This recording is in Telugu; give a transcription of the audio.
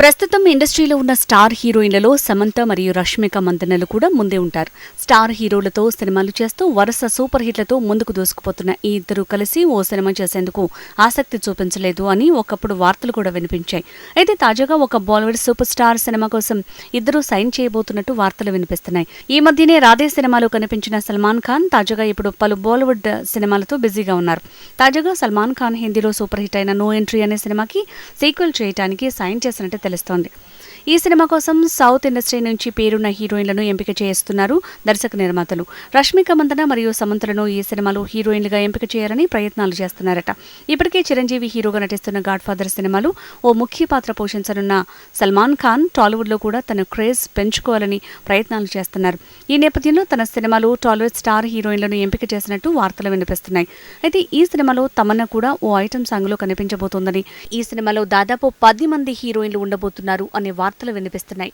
ప్రస్తుతం ఇండస్ట్రీలో ఉన్న స్టార్ హీరోయిన్లలో సమంత మరియు రష్మిక మందనలు కూడా ముందే ఉంటారు. స్టార్ హీరోలతో సినిమాలు చేస్తూ వరుస సూపర్ హిట్లతో ముందుకు దూసుకుపోతున్న ఈ ఇద్దరు కలిసి ఓ సినిమా చేసేందుకు ఆసక్తి చూపించలేదు అని ఒకప్పుడు వార్తలు కూడా వినిపించాయి. అయితే తాజాగా ఒక బాలీవుడ్ సూపర్ స్టార్ సినిమా కోసం ఇద్దరు సైన్ చేయబోతున్నట్టు వార్తలు వినిపిస్తున్నాయి. ఈ మధ్యనే రాధే సినిమాలో కనిపించిన సల్మాన్ ఖాన్ తాజాగా ఇప్పుడు పలు బాలీవుడ్ సినిమాలతో బిజీగా ఉన్నారు. తాజాగా సల్మాన్ ఖాన్ హిందీలో సూపర్ హిట్ అయిన నో ఎంట్రీ అనే సినిమాకి సీక్వెల్ చేయడానికి సైన్ చేసినట్టు తెలుస్తోంది ఈ సినిమా కోసం సౌత్ ఇండస్ట్రీ నుంచి పేరున్న హీరోయిన్లను ఎంపిక చేస్తున్నారు దర్శక నిర్మాతలు. రష్మిక మందన మరియు సమంతలను ఈ సినిమాలో హీరోయిన్లుగా ఎంపిక చేయాలని ప్రయత్నాలు చేస్తున్నారట. ఇప్పటికే చిరంజీవి హీరోగా నటిస్తున్న గాడ్ ఫాదర్ సినిమాలో ఓ ముఖ్య పాత్ర పోషించనున్న సల్మాన్ ఖాన్ టాలీవుడ్లో కూడా తన క్రేజ్ పెంచుకోవాలని ప్రయత్నాలు చేస్తున్నారు. ఈ నేపథ్యంలో తన సినిమాలో టాలీవుడ్ స్టార్ హీరోయిన్లను ఎంపిక చేసినట్టు వార్తలు వినిపిస్తున్నాయి. అయితే ఈ సినిమాలో తమన్నా కూడా ఓ ఐటమ్ సాంగ్లో కనిపించబోతోందని. ఈ సినిమాలో దాదాపు పది మంది హీరోయిన్లు ఉండబోతున్నారు అనే వార్త వార్తలు వినిపిస్తున్నాయి.